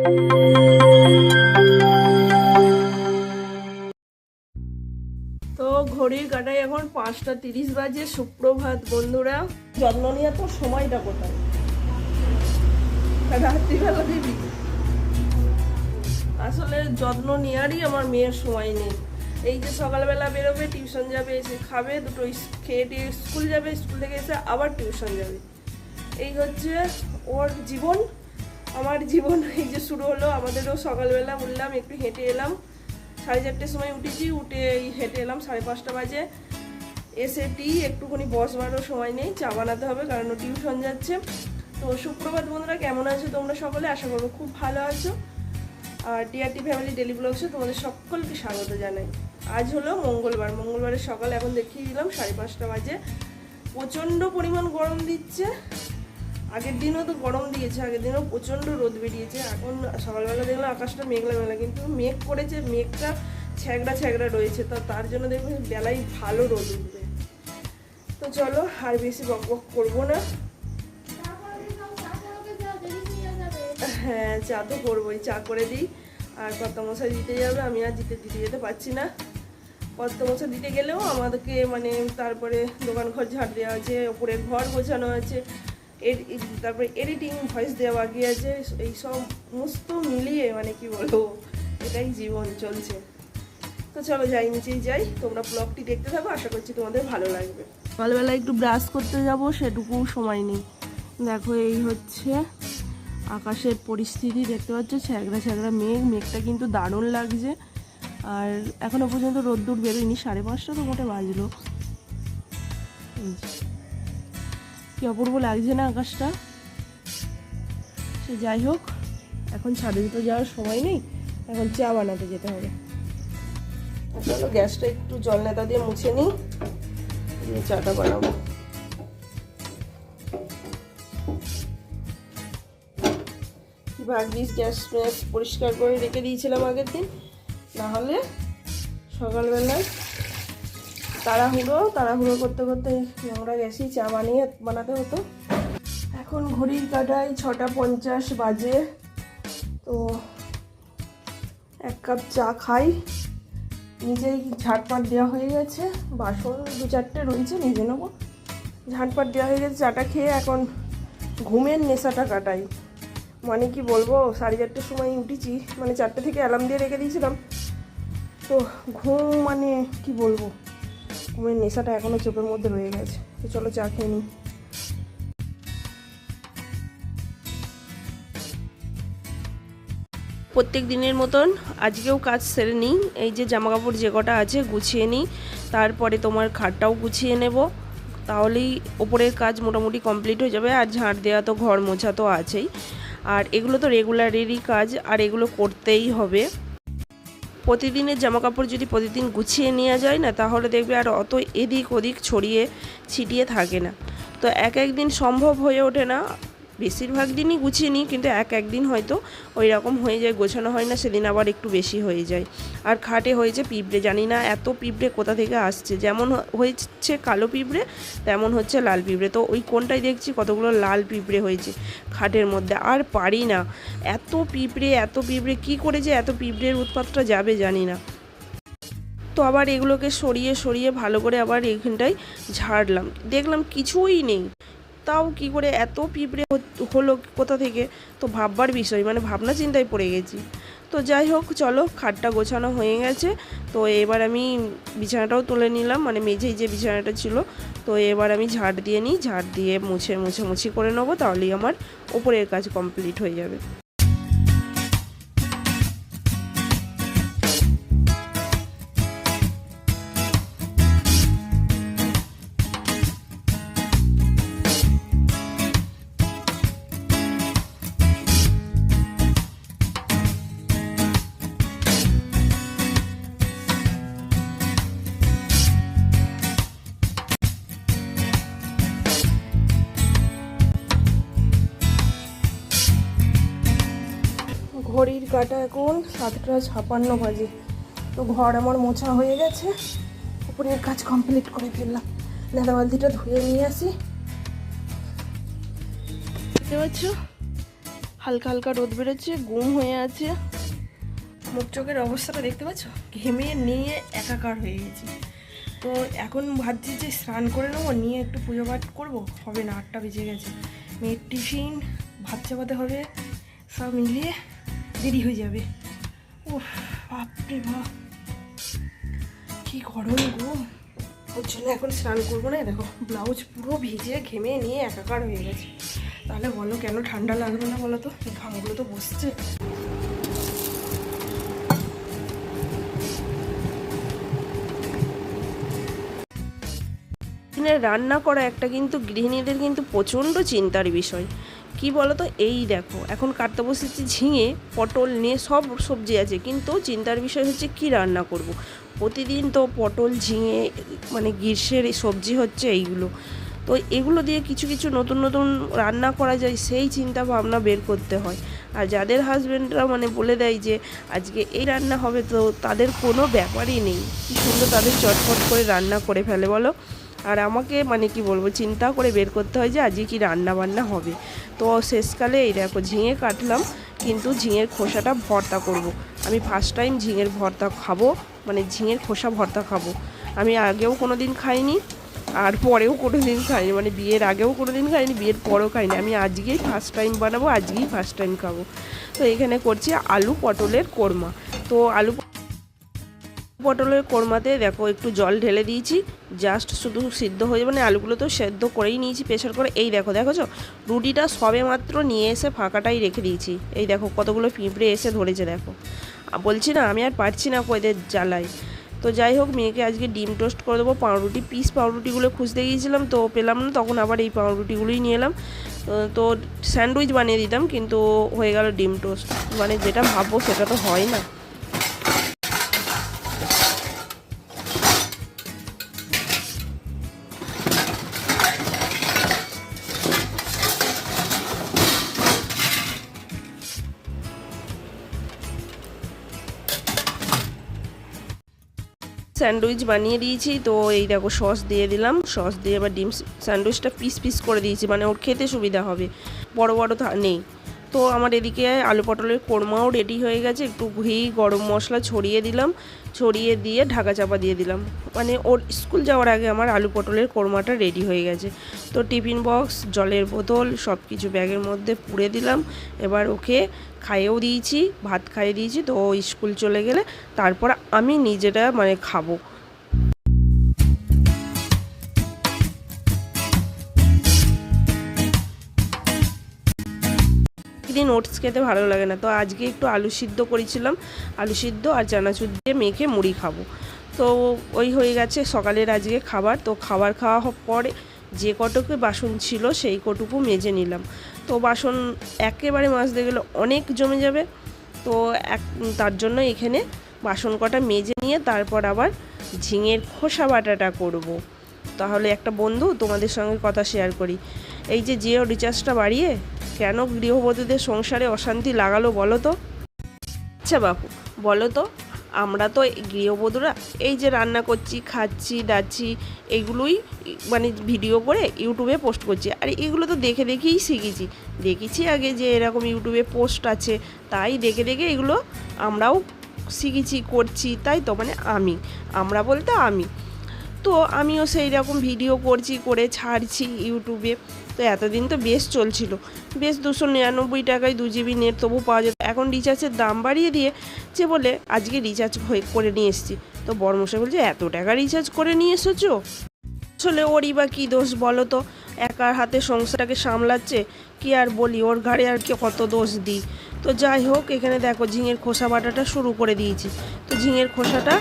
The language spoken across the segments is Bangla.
তো ঘড়ির কাটায় এখন পাঁচটা তিরিশ বাজে, সুপ্রভাত বন্ধুরা। যত্ন নিয়ে তো সময়টা কোথায়? রাত্রিবেলা দিবি? আসলে যত্ন নেওয়ারই আমার মেয়ের সময় নেই। এই যে সকালবেলা বেরোবে, টিউশন যাবে, এসে খাবে, দুটো খেয়ে দিয়ে স্কুল যাবে, স্কুল থেকে এসে আবার টিউশন যাবে। এই হচ্ছে ওর জীবন। আমার জীবন এই যে শুরু হলো, আমাদেরও সকালবেলা উঠলাম একটু হেঁটে এলাম। সাড়ে চারটের সময় উঠেছি, উঠে হেঁটে এলাম সাড়ে পাঁচটা বাজে। এসে টি একটুখানি বসবারও সময় নেই, চা বানাতে হবে কারণ টিউশন যাচ্ছে। তো সুপ্রভাত বন্ধুরা, কেমন আছো তোমরা সকলে? আশা করব খুব ভালো আছো। আর ডিআরটি ফ্যামিলি ডেলি ব্লগসে তোমাদের সকলকে স্বাগত জানাই। আজ হলো মঙ্গলবার, মঙ্গলবারের সকাল এখন দেখিয়ে দিলাম সাড়ে পাঁচটা বাজে। প্রচণ্ড পরিমাণ গরম দিচ্ছে আগের দিনও তো গরম দিয়েছে, আগের দিনও প্রচণ্ড রোদ বেরিয়েছে, এখন সকালবেলা দেখলাম আকাশটা মেঘলা মেঘলা, কিন্তু মেঘ করেছে, মেঘটা ছ্যাগড়া ছ্যাগড়া রয়েছে, তো তার জন্য দেখবেন বেলায় ভালো রোদ উঠবে। তো চলো আর বেশি বক বক করব না। হ্যাঁ চা তো করবোই, চা করে দিই। আর কত মশাই দিতে যাবে, আমি আর দিতে দিতে যেতে পারছি না। কত মশাই দিতে গেলেও আমাদেরকে মানে তারপরে দোকান ঘর ঝাড় দেওয়া আছে ওপরে ঘর গোছানো এড- তারপরে এডিটিং ভয়েস দেওয়া আছে, এই সমস্ত মিলিয়ে মানে কি বলব, এটাই জীবন চলছে। তো চলো যাই, নিচেই যাই, তোমরা ব্লগটি দেখতে থাকো, আশা করছি তোমাদের ভালো লাগবে। সকালবেলা একটু ব্রাশ করতে যাব, সেটুকু সময় নেই। দেখো, এই হচ্ছে আকাশের পরিস্থিতি, দেখতে পাচ্ছ ছ্যাগড়া ছ্যাগড়া মেঘ, মেঘটা কিন্তু দারুণ লাগছে। আর এখনও পর্যন্ত রোদ্দুর বেরোয়নি, সাড়ে পাঁচটা তো মোটে বাজলো। কি অপূর্ব লাগছে না আকাশটা? সে যাই হোক, এখন ছাদে তো যাওয়ার সময় নেই, এখন চা বানাতে যেতে হবে। চলো গ্যাসটা একটু জল নেতা দিয়ে মুছে নিই, দিয়ে চাটা বানাবো। কি ভাগ্যিস গ্যাস ম্যাস পরিষ্কার করে রেখে দিয়েছিলাম আগের দিন না হলে সকালবেলায় তাড়াহুড়ো তাড়াহুড়ো করতে করতে আমরা গেছি চা বানিয়ে বানাতে হতো। এখন ঘড়ির কাটায় ছটা পঞ্চাশ বাজে। তো এক কাপ চা খাই। নিজেই ঝাটপাট দেওয়া হয়ে গেছে। বাসন দু চারটে রয়েছে নিজে নেব। ঝাটপাট দেওয়া হয়ে গেছে, চাটা খেয়ে এখন ঘুমের নেশাটা কাটাই। মানে কি বলব, সাড়ে চারটের সময় উঠেছি মানে চারটে থেকে অ্যালার্ম দিয়ে রেখে দিয়েছিলাম। তো ঘুম মানে কি বলব? ঘুমের নেশাটা এখনও চোখের মধ্যে রয়ে গেছে। তো চলো চা খেয়ে নিই। প্রত্যেক দিনের মতন আজকেও কাজ সেরে নিই। এই যে জামা কাপড় যে কটা আছে গুছিয়ে নিই। তারপরে তোমার খাটটাও গুছিয়ে নেব। তাহলেই ওপরের কাজ মোটামুটি কমপ্লিট হয়ে যাবে। আর ঝাঁট দেওয়া তো, ঘর মোছা তো আছেই। আর এগুলো তো রেগুলারেরই কাজ, আর এগুলো করতেই হবে। প্রতিদিনের জামা কাপড় যদি প্রতিদিন গুছিয়ে নেওয়া যায় না, তাহলে দেখবে আর অত এদিক ওদিক ছড়িয়ে ছিটিয়ে থাকে না। তো এক একদিন সম্ভব হয়ে ওঠে না বেশিরভাগ দিনই গুছিয়ে নিই, কিন্তু এক একদিন হয়তো ওই রকম হয়ে যায়, গোছানো হয় না, সেদিন আবার একটু বেশি হয়ে যায়। আর খাটে হয়েছে পিঁপড়ে, জানি না এত পিঁপড়ে কোথা থেকে আসছে। যেমন হয়েছে কালো পিঁপড়ে, তেমন হচ্ছে লাল পিঁপড়ে। তো ওই কোনটাই দেখছি, কতগুলো লাল পিঁপড়ে হয়েছে খাটের মধ্যে। আর পারি না, এত পিঁপড়ে এত পিঁপড়ে, কি করে যে এত পিঁপড়ের উৎপাতটা যাবে জানি না। তো আবার এগুলোকে সরিয়ে সরিয়ে ভালো করে আবার এখানটায় ঝাড়লাম। দেখলাম কিছুই নেই। তাও কি করে এত পিঁপড়ে হলো কোথা থেকে? তো ভাববার বিষয় মানে ভাবনা চিন্তায় পড়ে গেছি। তো যাই হোক, চলো খাটটা গোছানো হয়ে গেছে। তো এবার আমি বিছানাটাও তুলে নিলাম মানে মেঝেই যে বিছানাটা ছিল। তো এবার আমি ঝাড় দিয়ে নিই, ঝাড় দিয়ে মুছে মুছে, মুছি করে নেব, তাহলেই আমার ওপরের কাজ কমপ্লিট হয়ে যাবে। ঘড়ির কাটা এখন সাতটা ছাপান্ন বাজে। তো ঘর আমার মোছা হয়ে গেছে। উপরের কাজ কমপ্লিট করে ফেললাম। লেদা বালতিটা ধুয়ে নিয়ে আসি। দেখতে পাচ্ছ? হালকা হালকা রোদ বেরোচ্ছে, গুম হয়ে আছে। মুখ চোখের অবস্থাটা দেখতে পাচ্ছ? ঘেমে নিয়ে একাকার হয়ে গেছি। তো এখন ভাবছি যে স্নান করে নেব, নিয়ে একটু পুজো পাঠ করব। হবে না, আটটা বেজে গেছে। মেয়ের টিফিন, ভাত চাপাতে হবে, সব মিলিয়ে দেরি হয়ে যাবে। ও বাপরে বাপ কি গরম গো। ওর জন্য এখন স্নান করব না, দেখো, ব্লাউজ পুরো ভিজে ঘেমে নিয়ে একাকার হয়ে গেছে। তাহলে বলো, কেন ঠান্ডা লাগবে না বলো তো? ঘামগুলো তো বসছে। রান্না করা একটা কিন্তু গৃহিণীদের কিন্তু প্রচণ্ড চিন্তার বিষয়। কি বলো তো এই দেখো, এখন কাটতে বসেছি ঝিঙে, পটল নিয়ে সব সবজি আছে, কিন্তু চিন্তার বিষয় হচ্ছে কি রান্না করব। প্রতিদিন তো পটল, ঝিঙে মানে গ্রীষ্মের সবজি হচ্ছে এইগুলো। তো এগুলো দিয়ে কিছু কিছু নতুন নতুন রান্না করা যায়, সেই চিন্তা ভাবনা বের করতে হয়। আর যাদের হাজব্যান্ডরা মানে বলে দেয় যে, আজকে এই রান্না হবে, তো তাদের কোনো ব্যাপারই নেই। কি সুন্দর তাদের চটপট করে রান্না করে ফেলে, বলো? আর আমাকে মানে কি বলব, চিন্তা করে বের করতে হয় যে আজকে কি রান্না বান্না হবে। তো শেষকালে এই দেখো ঝিঙে কাটলাম, কিন্তু ঝিঙের খোসাটা ভর্তা করব। আমি ফার্স্ট টাইম ঝিঙের ভর্তা খাব মানে ঝিঙের খোসা ভর্তা খাব। আমি আগেও কোনো দিন খাইনি, আর পরেও কোনো দিন খাইনি মানে বিয়ের আগেও কোনো দিন খাইনি, বিয়ের পরেও খাইনি। আমি আজকেই ফার্স্ট টাইম বানাবো, আজকেই ফার্স্ট টাইম খাব। তো এখানে করছি আলু পটলের কোরমা। তো আলু পটলের কোরমাতে দেখো একটু জল ঢেলে দিয়েছি। জাস্ট শুধু সিদ্ধ হয়ে যাবে মানে আলুগুলো তো সেদ্ধ করেই নিয়েছি প্রেশার করে এই দেখো দেখো রুটিটা সবে মাত্র নিয়ে এসে ফাঁকাটাই রেখে দিয়েছি। এই দেখো কতগুলো পিঁপড়ে এসে ধরেছে, দেখো। বলছি না, আমি আর পারছি না কয়েদের জ্বালাই তো যাই হোক, মেয়েকে আজকে ডিম টোস্ট করে দেবো, পাউরুটি, পিস পাউরুটিগুলো খুঁজতে গিয়েছিলাম, তো পেলাম না, তখন আবার এই পাউরুটিগুলোই নিয়ে এলাম। তো স্যান্ডউইচ বানিয়ে দিতাম, কিন্তু হয়ে গেল ডিম টোস্ট। মানে যেটা ভাববো সেটা তো হয় না। স্যান্ডউইচ বানিয়ে দিয়েছি, তো এই দেখো সস দিয়ে দিলাম। সস দিয়ে এবার ডিম স্যান্ডউইচটা পিস পিস করে দিয়েছি মানে ওর খেতে সুবিধা হবে, বড় বড় নেই। তো আমার এদিকে আলু পটলের কোরমাও রেডি হয়ে গেছে, একটু ঘি, গরম মশলা ছড়িয়ে দিলাম, ছড়িয়ে দিয়ে ঢাকা চাপা দিয়ে দিলাম। মানে ওর স্কুল যাওয়ার আগে আমার আলু পটলের কোরমাটা রেডি হয়ে গেছে। তো টিফিন বক্স, জলের বোতল সব কিছু ব্যাগের মধ্যে পুড়ে দিলাম, এবার ওকে খাইয়েও দিয়েছি, ভাত খাইয়ে দিয়েছি, তো স্কুল চলে গেলে তারপর আমি নিজেটা মানে খাব। দিন ওটস খেতে ভালো লাগে না, তো আজকে একটু আলু সিদ্ধ করেছিলাম, আলু সিদ্ধ আর চানাচুর দিয়ে মেখে মুড়ি খাব। তো ওই হয়ে গেছে সকালের আজকে খাবার, তো খাবার খাওয়া পরে যে কটুকু বাসন ছিল সেই কটুকু মেজে নিলাম। তো বাসন একেবারে মাজতে গেলে অনেক জমে যাবে। তো এক, তার জন্য এখানে বাসন কটা মেজে নিয়ে তারপর আবার ঝিঙের খোসা বাটাটা করব। তাহলে একটা বন্ধু তোমাদের সঙ্গে কথা শেয়ার করি। এই যে জিও রিচার্জটা বাড়িয়ে, কেন গৃহবধূদের সংসারে অশান্তি লাগালো বলো তো? আচ্ছা বাপু, বলো তো। আমরা তো গৃহবধূরা এই যে রান্না করছি, খাচ্ছি, ডাচ্ছি, এগুলোই মানে ভিডিও করে ইউটিউবে পোস্ট করছি। আর এগুলো তো দেখে দেখেই শিখেছি। দেখেছি আগে যে এরকম ইউটিউবে পোস্ট আছে, তাই দেখে দেখে এগুলো আমরাও শিখেছি, করছি, তাই তো মানে আমি। আমরা বলতে আমি। তো আমিও সেই রকম ভিডিও করছি, করে ছাড়ছি ইউটিউবে। তো এতদিন তো বেশ চলছিল। বেশ দুশো নিরানব্বই টাকায় দু জিবি নেট তবু পাওয়া যেত। এখন রিচার্জের দাম বাড়িয়ে দিয়ে যে বলে, আজকে রিচার্জ হয়ে, করে নিয়ে এসেছি। তো বর্মশাই বলছে, এত টাকা রিচার্জ করে নিয়ে এসেছ? আসলে ওরই বা কী দোষ বলো তো? একার হাতে সংসারটাকে সামলাচ্ছে, কি আর বলি? ওর ঘাড়ে আর কি কত দোষ দিই? তো যাই হোক, এখানে দেখো ঝিঙের খোসা বাটাটা শুরু করে দিয়েছি। তো ঝিঙের খোসাটা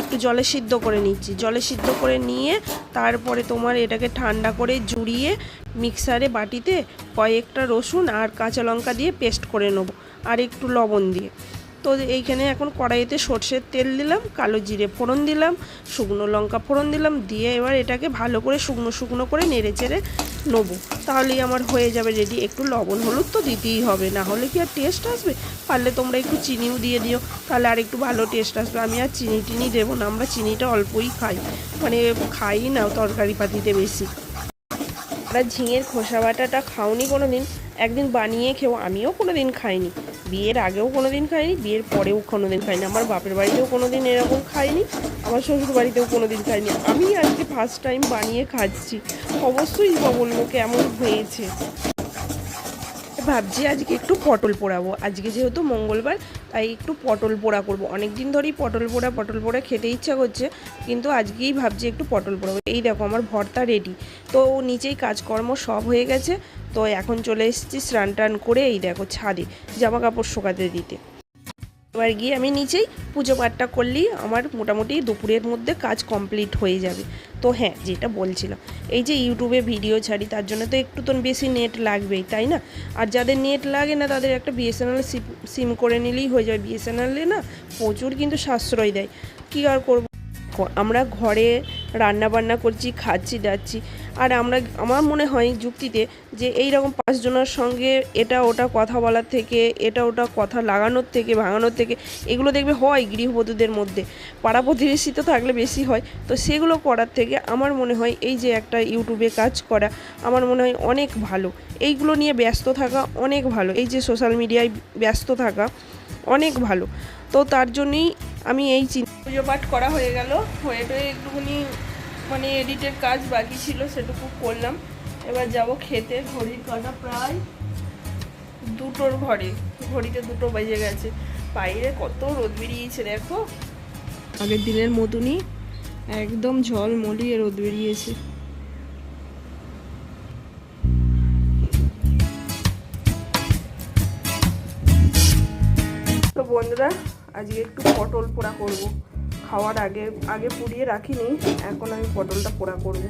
একটু জলে সিদ্ধ করে নিচ্ছি। জলে সিদ্ধ করে নিয়ে তারপরে তোমার এটাকে ঠান্ডা করে জুড়িয়ে মিক্সারে, বাটিতে কয়েকটা রসুন আর কাঁচা লঙ্কা দিয়ে পেস্ট করে নেব। আর একটু লবণ দিয়ে। তো এইখানে এখন কড়াইতে সর্ষের তেল দিলাম, কালো জিরে ফোড়ন দিলাম, শুকনো লঙ্কা ফোড়ন দিলাম, দিয়ে এবার এটাকে ভালো করে শুকনো শুকনো করে নেড়ে চেড়ে নেব। তাহলেই আমার হয়ে যাবে রেডি একটু লবণ হলুদ তো দিতেই হবে, না হলে কি আর টেস্ট আসবে? পারলে তোমরা একটু চিনিও দিয়ে দিও, তাহলে আর একটু ভালো টেস্ট আসবে। আমি আর চিনি টিনি দেবো না, আমরা চিনিটা অল্পই খাই। মানে খাই না, তরকারি পাতিতে বেশি। আমরা ঝিঙের খোসা বাটাটা খাওনি কোনো দিন একদিন বানিয়ে খেও, আমিও কোনো দিন খাইনি। বিয়ের আগেও কোনো দিন খাইনি, বিয়ের পরেও কোনো দিন খাইনি। আমার বাপের বাড়িতেও কোনো দিন এরকম খাইনি, আমার শ্বশুর বাড়িতেও কোনো দিন খাইনি। আমি আজকে ফার্স্ট টাইম বানিয়ে খাচ্ছি। অবশ্যই বা বলব কেমন হয়েছে। ভাবছি আজকে একটু পটল পোড়াবো। আজকে যেহেতু মঙ্গলবার, তাই একটু পটল পোড়া করব। অনেক দিন ধরেই পটল পোড়া পটল পোড়া খেতে ইচ্ছা করছে, কিন্তু আজকেই ভাবছি একটু পটল পোড়াবো। এই দেখো আমার ভর্তা রেডি তো নিচেই কাজকর্ম সব হয়ে গেছে। তো এখন চলে এসেছি স্নান টান করে, এই দেখো ছাদে জামা কাপড় শোকাতে দিতে। এবার গিয়ে আমি নিচেই পুজো পাঠটা করলেই আমার মোটামুটি দুপুরের মধ্যে কাজ কমপ্লিট হয়ে যাবে। তো হ্যাঁ যেটা বলছিলাম, এই যে ইউটিউবে ভিডিও ছাড়ি, তার জন্য তো একটু তো বেশি নেট লাগবেই, তাই না? আর যাদের নেট লাগে না, তাদের একটা বিএসএনএল সিম করে নিলেই হয়ে যাবে। বিএসএনএলে না প্রচুর কিন্তু সাশ্রয় দেয়। কী আর করব? আমরা ঘরে রান্না বান্না করছি, খাচ্ছি যাচ্ছি আর আমরা, আমার মনে হয় যুক্তিতে যে এই রকম পাঁচজনের সঙ্গে এটা ওটা কথা বলার থেকে, এটা ওটা কথা লাগানোর থেকে, ভাঙানোর থেকে, এগুলো দেখবে হয় গৃহবধূদের মধ্যে। পাড়া প্রতিবেশী তো থাকলে বেশি হয়। তো সেগুলো করার থেকে আমার মনে হয় এই যে একটা ইউটিউবে কাজ করা, আমার মনে হয় অনেক ভালো। এইগুলো নিয়ে ব্যস্ত থাকা অনেক ভালো। এই যে সোশ্যাল মিডিয়ায় ব্যস্ত থাকা অনেক ভালো। তো তার জন্যই আমি এই চিন্তা পুজো পাঠ করা হয়ে গেল। হয়ে টয়ে একটুখানি মানে এডিটের কাজ বাকি ছিল, সেটুকু করলাম। এবার যাব খেতে, ঘড়ির কাটা প্রায় দুটোর ঘরে ঘড়িতে দুটো বেজে গেছে। বাইরে কত রোদ বেরিয়েছে, দেখো। আগের দিনের মতনই একদম ঝল মলিয়ে রোদ বেরিয়েছে। তো বন্ধুরা, আজকে একটু পটল পোড়া করব। খাওয়ার আগে আগে পুড়িয়ে রাখিনি, এখন আমি পটলটা পোড়া করব।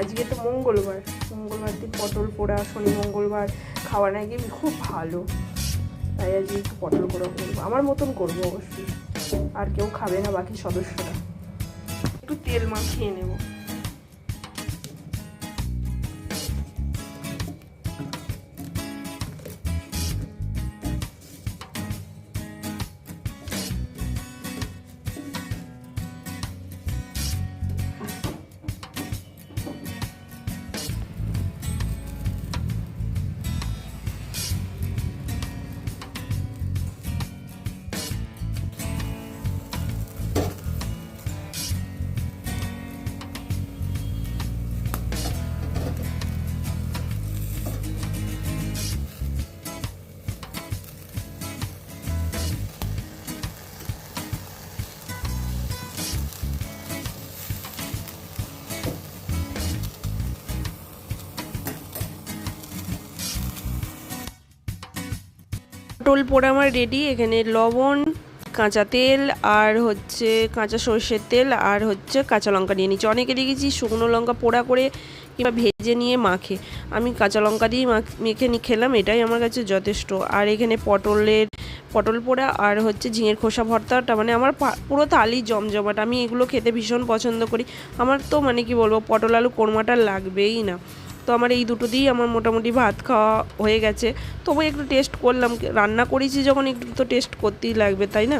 আজকে তো মঙ্গলবার মঙ্গলবার দিন পটল পোড়া, শনি মঙ্গলবার, খাওয়া নাকি খুব ভালো। তাই আজকে একটু পটল পোড়া করব, আমার মতন করব অবশ্যই। আর কেউ খাবে না বাকি সদস্যরা। একটু তেল মাখিয়ে নেব। পটল পোড়া আমার রেডি এখানে লবণ, কাঁচা তেল, আর হচ্ছে কাঁচা সর্ষের তেল, আর হচ্ছে কাঁচা লঙ্কা নিয়ে নিচ্ছি। অনেকে দেখেছি শুকনো লঙ্কা পোড়া করে কিংবা ভেজে নিয়ে মাখে। আমি কাঁচা লঙ্কা দিয়েই মাখ- নিয়ে খেলাম, এটাই আমার কাছে যথেষ্ট। আর এখানে পটলের, পটল পোড়া আর হচ্ছে ঝিঙের খোসা ভর্তাটা মানে আমার পুরো থালি জমজমাট। আমি এগুলো খেতে ভীষণ পছন্দ করি। আমার তো মানে কি বলব, পটল আলু কোরমাটা লাগবেই না। তো আমার এই দুটো দিয়েই আমার মোটামুটি ভাত খাওয়া হয়ে গেছে। তবু একটু টেস্ট করলাম। রান্না করেছি যখন, একটু তো টেস্ট করতেই লাগবে, তাই না?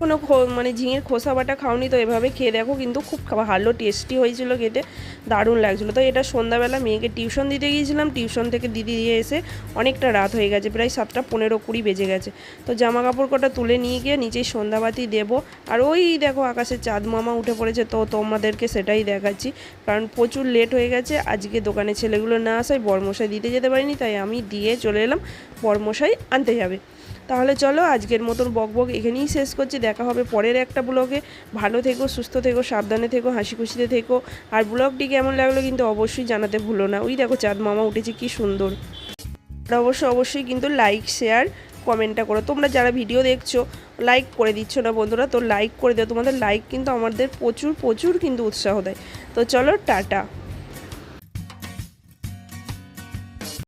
কোনো মানে ঝিঙের খোসা বাটা খাওনি তো এভাবে খেয়ে দেখো, কিন্তু খুব ভালো টেস্টি হয়েছিল খেতে। দারুণ লাগছিল। তো এটা সন্ধ্যাবেলা মেয়েকে টিউশন দিতে গিয়েছিলাম। টিউশন থেকে দিদি দিয়ে এসে অনেকটা রাত হয়ে গেছে, প্রায় সাতটা পনেরো কুড়ি বেজে গেছে। তো জামা কাপড় কটা তুলে নিয়ে গিয়ে নিচেই সন্ধ্যাবাতি দেবো। আর ওই দেখো আকাশে চাঁদ মামা উঠে পড়েছে, তো তোমাদেরকে সেটাই দেখাচ্ছি। কারণ প্রচুর লেট হয়ে গেছে, আজকে দোকানে ছেলেগুলো না আসায় বরমশাই দিতে যেতে পারিনি, তাই আমি দিয়ে চলে এলাম, বরমশাই আনতে যাবে। তাহলে চলো, আজকের মতন বক বক এখানেই শেষ করছি। দেখা হবে পরের একটা ব্লগে। ভালো থেকো, সুস্থ থেকো, সাবধানে থেকো, হাসি খুশিতে থেকো। আর ব্লগটি কেমন লাগল কিন্তু অবশ্যই জানাতে ভুলো না। ওই দেখো চাঁদ মামা উঠেছে কি সুন্দর। আর অবশ্যই অবশ্যই কিন্তু লাইক শেয়ার কমেন্টটা করো। তোমরা যারা ভিডিও দেখছ লাইক করে দিচ্ছ না বন্ধুরা, তো লাইক করে দাও। তোমাদের লাইক কিন্তু আমাদের প্রচুর প্রচুর কিন্তু উৎসাহ দেয়। তো চলো, টাটা।